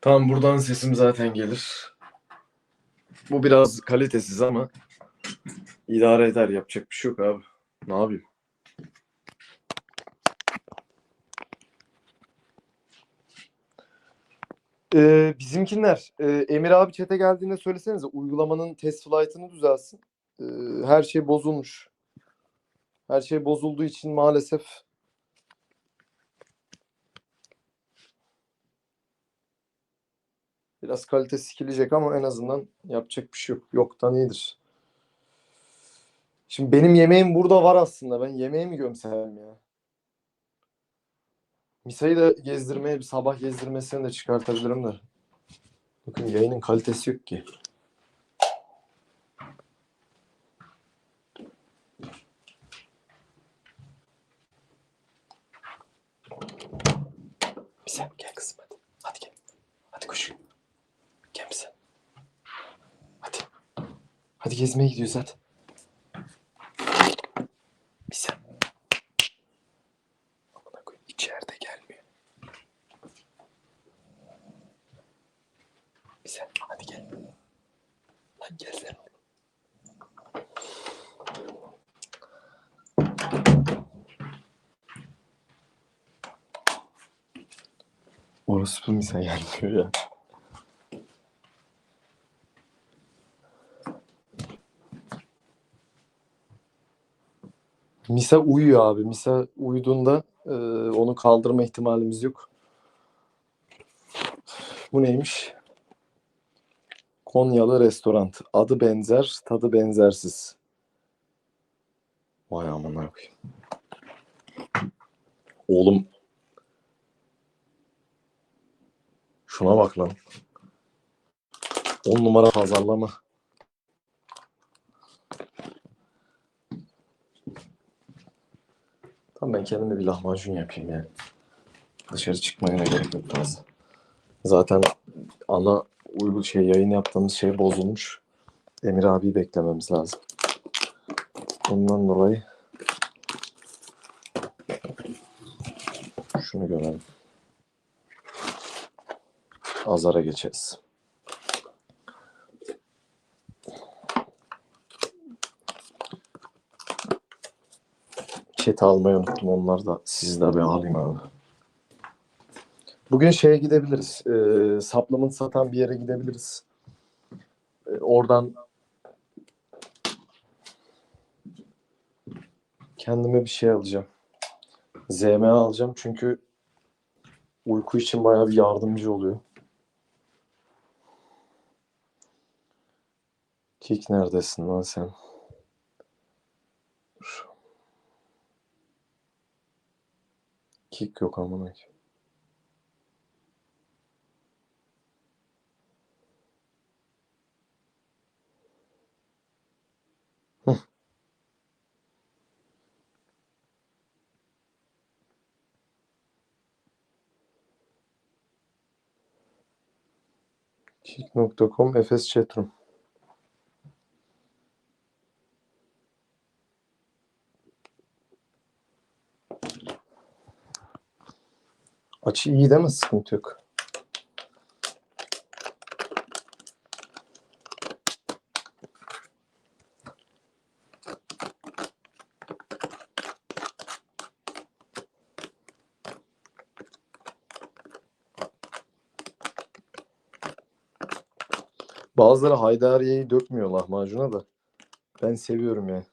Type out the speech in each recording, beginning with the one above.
Tam buradan sesim zaten gelir. Bu biraz kalitesiz ama idare eder. Yapacak bir şey yok abi. Ne yapayım? Ee, bizimkinler, e, Emir abi çete geldiğinde söylesenize uygulamanın test flight'ını düzelsin. Ee, her şey bozulmuş. Her şey bozulduğu için maalesef biraz kalite sikilecek ama en azından yapacak bir şey yok. Yoktan iyidir. Şimdi benim yemeğim burada var aslında. Ben yemeği mi gömsem ya? Misa'yı da gezdirmeye, bir sabah gezdirmesini de çıkartabilirim de. Bakın yayının kalitesi yok ki. Misa gel kızım hadi. Hadi gel. Hadi koş. Gel Misa. Hadi. Hadi gezmeye gidiyoruz hadi. Misa. Amına koyayım içeride gelmiyor. Misa hadi gel. Lan gelsene oğlum. Orası Misa gelmiyor ya. Misa uyuyor abi. Misa uyuduğunda e, onu kaldırma ihtimalimiz yok. Bu neymiş? Konyalı restoran. Adı benzer, tadı benzersiz. Vay amına koyayım. Oğlum. Şuna bak lan. 10 numara pazarlama. Tamam ben kendime bir lahmacun yapayım yani. Dışarı çıkmaya da gerek yok fazla. Zaten ana uygun şey yayın yaptığımız şey bozulmuş. Emir abiyi beklememiz lazım. Ondan dolayı şunu görelim. Azara geçeriz. Chat almayı unuttum. Onlar da sizi de bir alayım abi. Bugün şeye gidebiliriz. E, supplement satan bir yere gidebiliriz. E, oradan kendime bir şey alacağım. ZMA alacağım çünkü uyku için bayağı bir yardımcı oluyor. Kik neredesin lan sen? Kik yok amına. Kik.com Efes Chatroom. Açı iyi değil mi? Sıkıntı yok. Bazıları Haydariye'yi dökmüyor lahmacuna da. Ben seviyorum yani.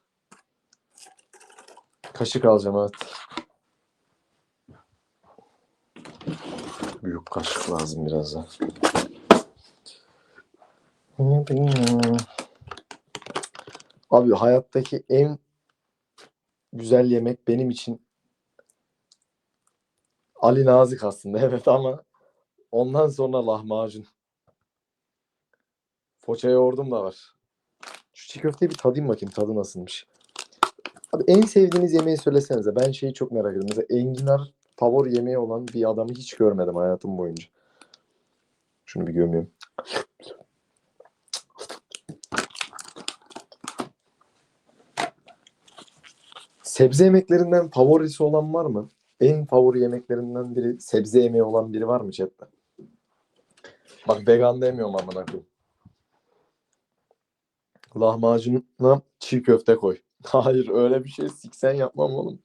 Kaşık alacağım evet. Kaşık lazım biraz da. Abi hayattaki en güzel yemek benim için Ali Nazik aslında evet ama ondan sonra lahmacun. Poça yoğurdum da var. Şu çiğ köfteyi bir tadayım bakayım tadı nasılmış. Abi en sevdiğiniz yemeği söylesenize. Ben şeyi çok merak ediyorum. Mesela enginar favori yemeği olan bir adamı hiç görmedim hayatım boyunca. Şunu bir gömeyim. Sebze yemeklerinden favorisi olan var mı? En favori yemeklerinden biri sebze yemeği olan biri var mı chatte? Bak vegan demiyorum amına koyayım. Lahmacununa çiğ köfte koy. Hayır öyle bir şey siksen yapmam oğlum.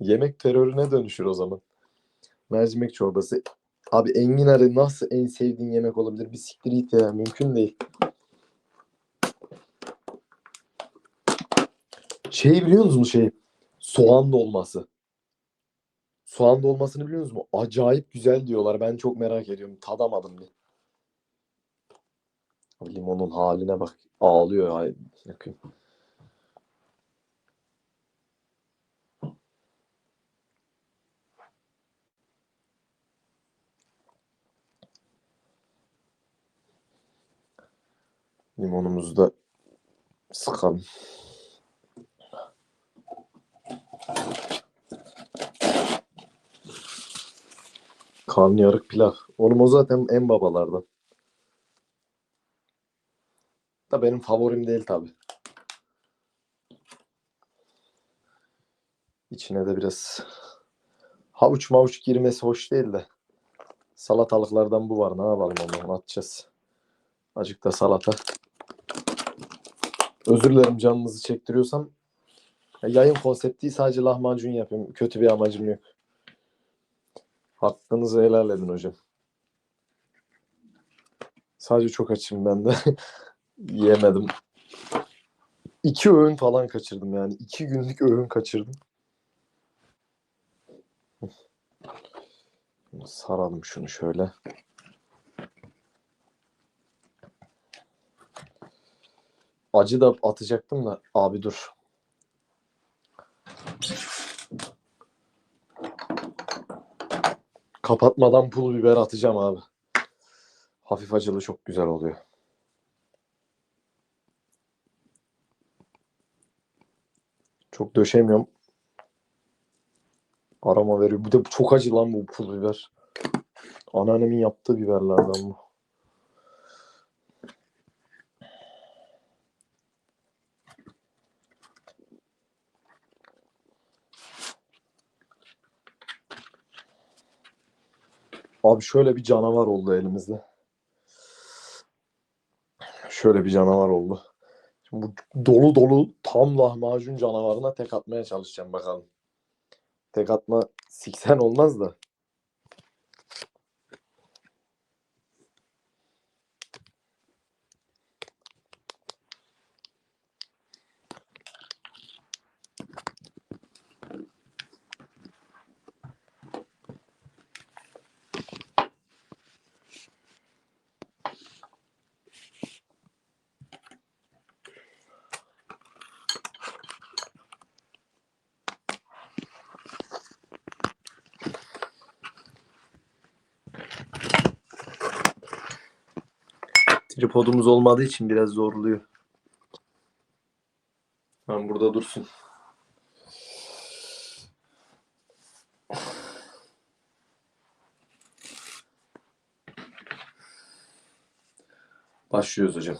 Yemek terörüne dönüşür o zaman. Mercimek çorbası. Abi enginarı nasıl en sevdiğin yemek olabilir? Bir siktir git ya. Mümkün değil. Şeyi biliyor musunuz şey? Soğan dolması. Soğan dolmasını biliyor musunuz? Acayip güzel diyorlar. Ben çok merak ediyorum. Tadamadım bir. Limonun haline bak. Ağlıyor. Ay, yakayım. Limonumuzu da sıkalım. Karnıyarık pilav. Oğlum o zaten en babalardan. Da benim favorim değil tabi. İçine de biraz havuç mavuç girmesi hoş değil de. Salatalıklardan bu var. Ne yapalım onu atacağız. Acık da salata. Özür dilerim canınızı çektiriyorsam. Ya Yayın konsepti sadece lahmacun yapıyorum. Kötü bir amacım yok. Hakkınızı helal edin hocam. Sadece çok açım ben de. Yiyemedim. İki öğün falan kaçırdım yani. İki günlük öğün kaçırdım. Saralım şunu şöyle. Acı da atacaktım da abi dur. Kapatmadan pul biber atacağım abi. Hafif acılı çok güzel oluyor. Çok döşemiyorum. Aroma veriyor. Bu da çok acı lan bu pul biber. Anneannemin yaptığı biberlerden bu. Abi şöyle bir canavar oldu elimizde. Şöyle bir canavar oldu. Şimdi bu dolu dolu tam lahmacun canavarına tek atmaya çalışacağım bakalım. Tek atma siksen olmaz da. Tripodumuz olmadığı için biraz zorluyor. Ben burada dursun. Başlıyoruz hocam.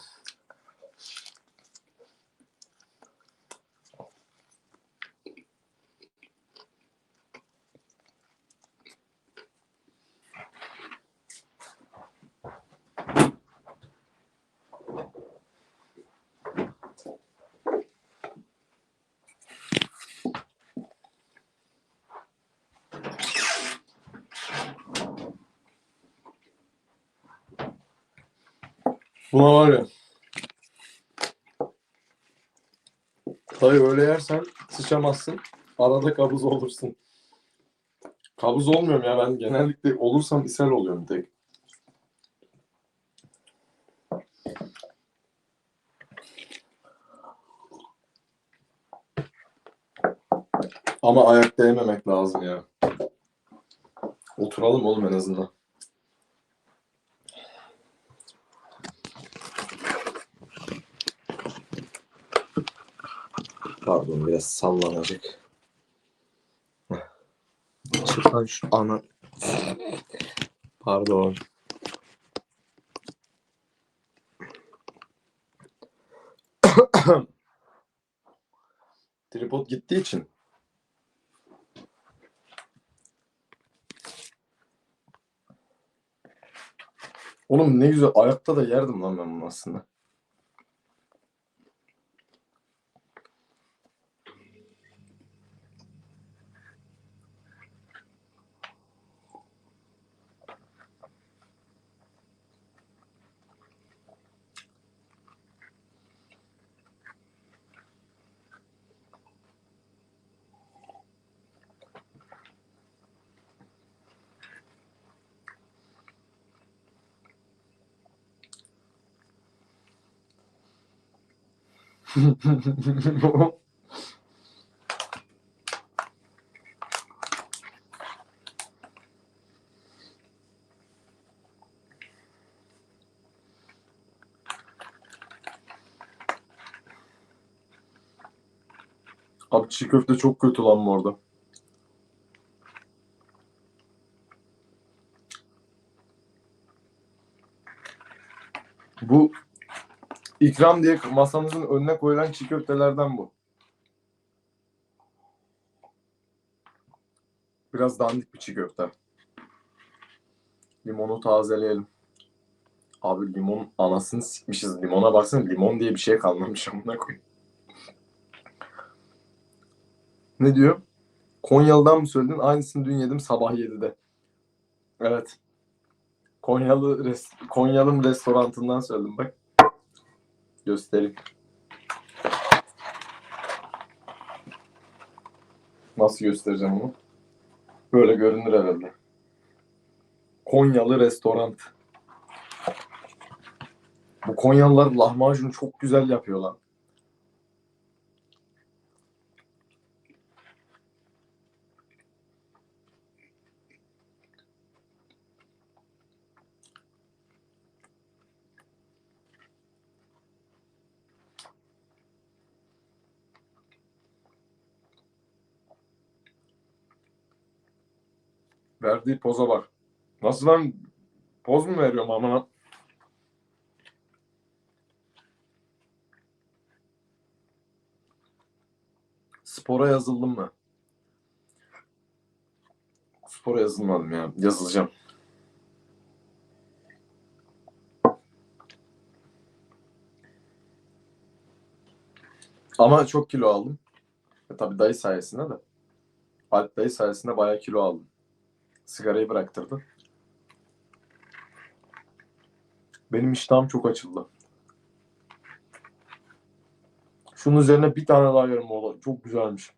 Buna var ya. Hayır öyle yersen sıçamazsın. Arada kabız olursun. Kabız olmuyorum ya ben genellikle olursam ishal oluyorum tek. Ama ayakta yememek lazım ya. Oturalım oğlum en azından. Pardon biraz sallanacak. Heh. Çık lan şu ana. Pardon. Tripod gittiği için. Oğlum ne güzel ayakta da yerdim lan ben bunu aslında. Abi çiğ köfte çok kötü lan bu arada. Bu ikram diye masanızın önüne koyulan çiğ köftelerden bu. Biraz dandik bir çiğ köfte. Limonu tazeleyelim. Abi limon anasını sikmişiz. Limona baksana limon diye bir şey kalmamış amına koyayım. Ne diyor? Konyalı'dan mı söyledin? Aynısını dün yedim sabah 7'de. Evet. Konyalı res Konyalım restorantından söyledim bak. Göstereyim. Nasıl göstereceğim onu? Böyle görünür herhalde. Konyalı restoran. Bu Konyalılar lahmacunu çok güzel yapıyorlar. Verdiği poza bak. Nasıl lan? Poz mu veriyorum amına? Spora yazıldım mı? Spora yazılmadım ya. Yazılacağım. Ama çok kilo aldım. E, tabii dayı sayesinde de. Alp dayı sayesinde bayağı kilo aldım. Sigarayı bıraktırdı. Benim iştahım çok açıldı. Şunun üzerine bir tane daha yerim oğlum. Çok güzelmiş.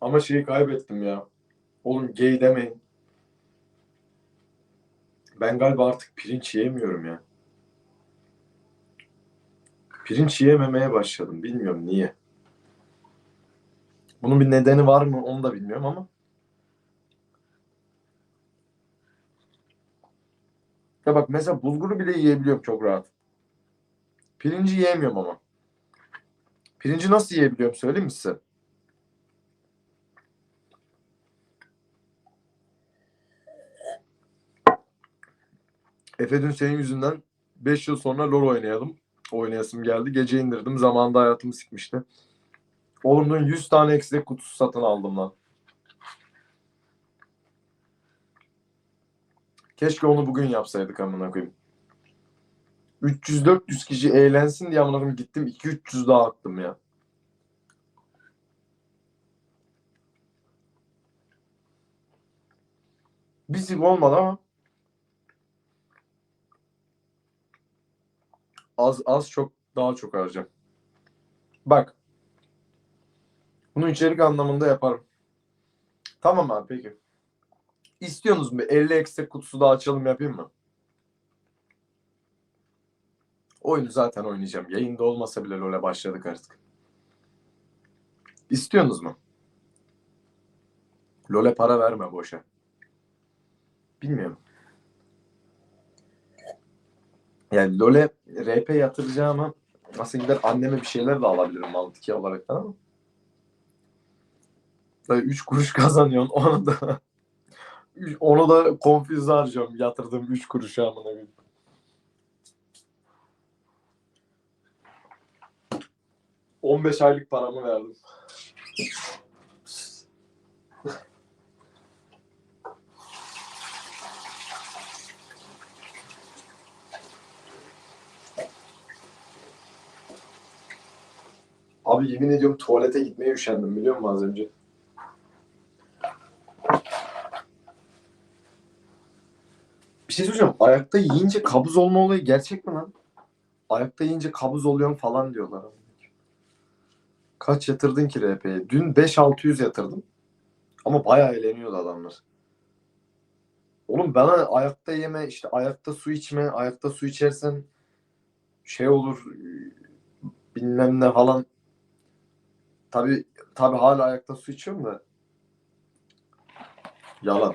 Ama şeyi kaybettim ya. Oğlum gay demeyin. Ben galiba artık pirinç yiyemiyorum ya. Pirinç yiyememeye başladım. Bilmiyorum niye. Bunun bir nedeni var mı onu da bilmiyorum ama. Ya bak mesela bulguru bile yiyebiliyorum çok rahat. Pirinci yiyemiyorum ama. Pirinci nasıl yiyebiliyorum söyleyeyim mi size? Efe dün senin yüzünden 5 yıl sonra LoL oynayalım. Oynayasım geldi. Gece indirdim. Zamanında hayatımı sikmişti. Oğlum dün 100 tane eksik kutusu satın aldım lan. Keşke onu bugün yapsaydık amına koyayım. 300-400 kişi eğlensin diye amına koyayım gittim 2-300 daha attım ya. Bir sik olmadı ama az az çok daha çok harcam. Bak. Bunu içerik anlamında yaparım. Tamam abi peki. İstiyorsunuz mu? 50 eksik kutusu daha açalım yapayım mı? Oyunu zaten oynayacağım. Yayında olmasa bile LoL'e başladık artık. İstiyorsunuz mu? LoL'e para verme boşa. Bilmiyorum. Yani LoL'e RP yatıracağıma nasıl gider anneme bir şeyler de alabilirim mantıki olarak ama. Tabii 3 kuruş kazanıyorsun. Onu da onu da konfüze harcıyorum. Yatırdığım 3 kuruşa amına koyayım. 15 aylık paramı verdim. Abi yemin ediyorum tuvalete gitmeye üşendim biliyor musun az önce? Bir şey söyleyeceğim. Ayakta yiyince kabız olma olayı gerçek mi lan? Ayakta yiyince kabız oluyorsun falan diyorlar. Kaç yatırdın ki RP'ye? Dün 5-600 yatırdım. Ama bayağı eğleniyordu adamlar. Oğlum bana ayakta yeme, işte ayakta su içme, ayakta su içersen şey olur bilmem ne falan. Tabi tabi hala ayakta su içiyorum da. Yalan.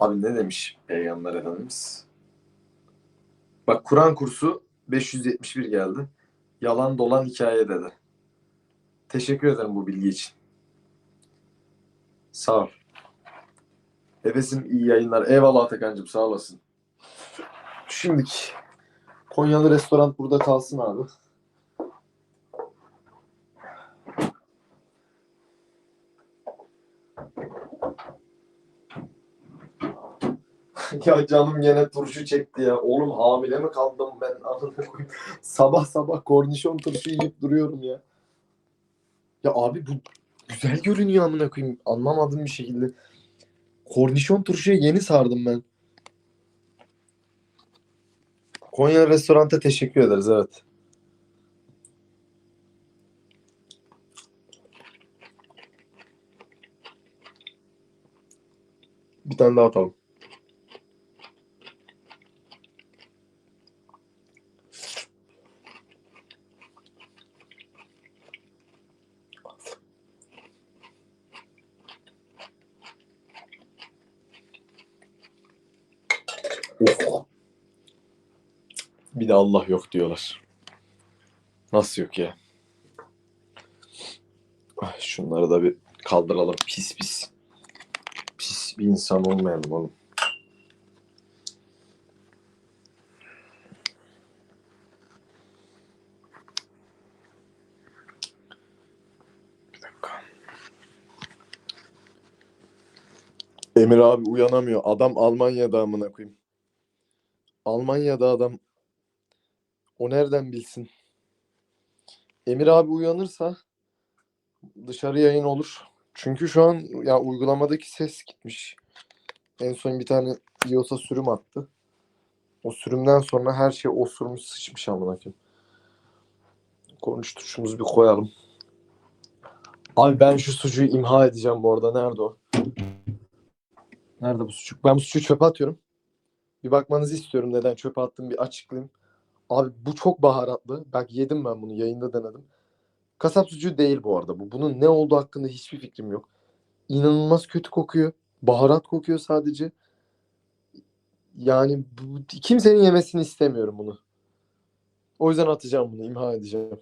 Abi ne demiş Peygamber Efendimiz? Bak Kur'an kursu 571 geldi. Yalan dolan hikaye dedi. Teşekkür ederim bu bilgi için. Sağ ol. Efes'im iyi yayınlar. Eyvallah Atakan'cığım sağ olasın. Şimdiki Konyalı restoran burada kalsın abi. Ya canım gene turşu çekti ya. Oğlum hamile mi kaldım ben? Sabah sabah kornişon turşu yiyip duruyorum ya. Ya abi bu güzel görünüyor amına koyayım. Anlamadığım bir şekilde. Kornişon turşuya yeni sardım ben. Konya restoranta teşekkür ederiz evet. Bir tane daha atalım. Bir de Allah yok diyorlar. Nasıl yok ya? Ay, şunları da bir kaldıralım. Pis pis. Pis bir insan olmayalım oğlum. Emir abi uyanamıyor. Adam Almanya'da amına koyayım. Almanya'da adam. O nereden bilsin? Emir abi uyanırsa dışarı yayın olur. Çünkü şu an ya uygulamadaki ses gitmiş. En son bir tane iOS'a sürüm attı. O sürümden sonra her şey osurmuş sıçmış amına koyayım. Konuşturuşumuzu bir koyalım. Abi ben şu sucuğu imha edeceğim bu arada. Nerede o? Nerede bu sucuk? Ben bu sucuğu çöpe atıyorum. Bir bakmanızı istiyorum neden çöpe attım bir açıklayayım. Abi bu çok baharatlı. Bak yedim ben bunu yayında denedim. Kasap sucuğu değil bu arada bu. Bunun ne olduğu hakkında hiçbir fikrim yok. İnanılmaz kötü kokuyor. Baharat kokuyor sadece. Yani bu, kimsenin yemesini istemiyorum bunu. O yüzden atacağım bunu, imha edeceğim.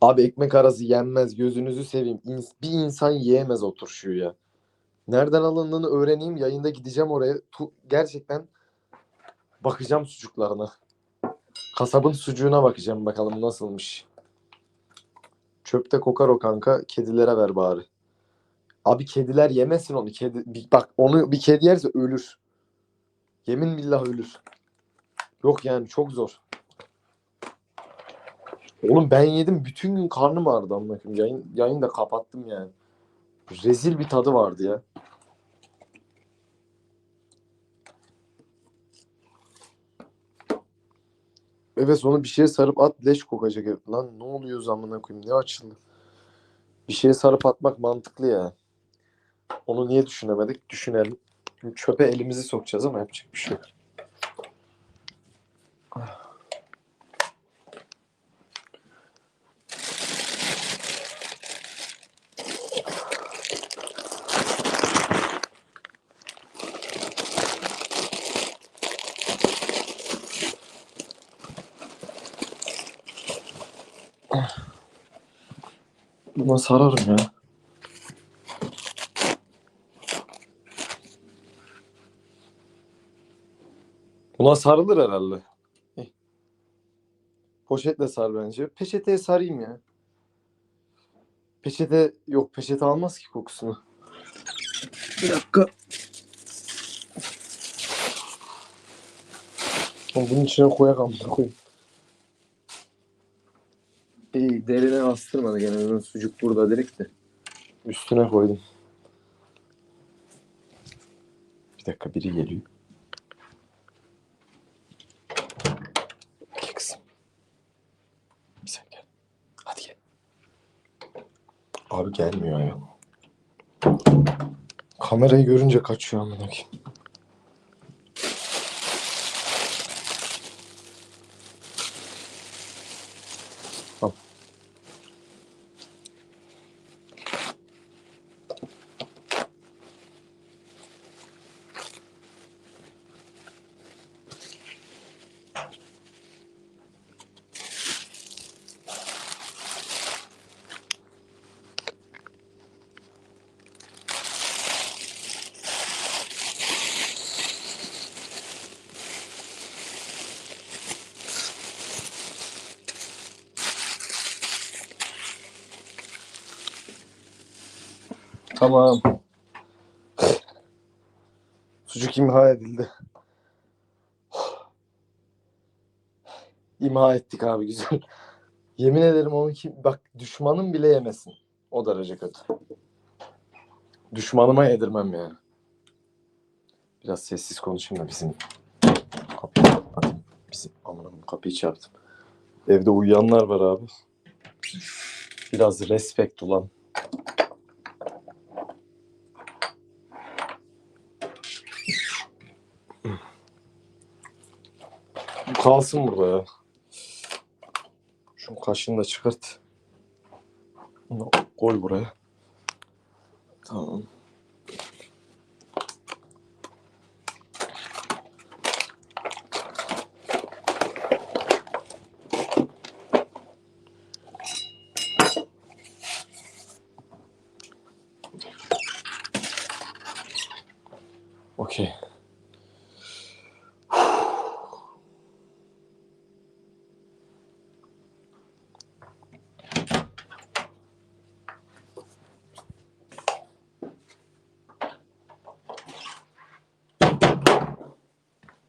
Abi ekmek arası yenmez. Gözünüzü seveyim. İns- bir insan yiyemez o turşuyu ya. Nereden alındığını öğreneyim. Yayında gideceğim oraya. Tu- gerçekten bakacağım sucuklarına. Kasabın sucuğuna bakacağım bakalım nasılmış. Çöpte kokar o kanka. Kedilere ver bari. Abi kediler yemesin onu. Kedi, bir- bak onu bir kedi yerse ölür. Yemin billah ölür. Yok yani çok zor. Oğlum ben yedim bütün gün karnım ağrıdı amına koyayım. Yayın, yayını da kapattım yani. Rezil bir tadı vardı ya. Evet onu bir şeye sarıp at leş kokacak. Lan ne oluyor zamına koyayım ne açıldı. Bir şeye sarıp atmak mantıklı ya. Onu niye düşünemedik? Düşünelim. Çöpe elimizi sokacağız ama yapacak bir şey yok. Buna sararım ya. Buna sarılır herhalde. Eh. Poşetle sar bence. Peçeteye sarayım ya. Peçete yok peçete almaz ki kokusunu. Bir dakika. Oğlum Bunun içine koyak amına koyayım. Derine bastırmadı gene. Bunun sucuk burada direkt de. Üstüne koydum. Bir dakika biri geliyor. Gel kızım. Sen gel. Hadi gel. Abi gelmiyor ya. Kamerayı görünce kaçıyor amına koyayım. Tamam. Sucuk imha edildi. İmha ettik abi güzel. Yemin ederim onu ki bak düşmanım bile yemesin. O derece kötü. Düşmanıma yedirmem yani. Biraz sessiz konuşayım da bizim kapıyı kapatayım. Bizim aman aman kapıyı çarptım. Evde uyuyanlar var abi. Biraz respect ulan. Kalsın burada ya. Şu kaşını da çıkart. Koy buraya. Tamam.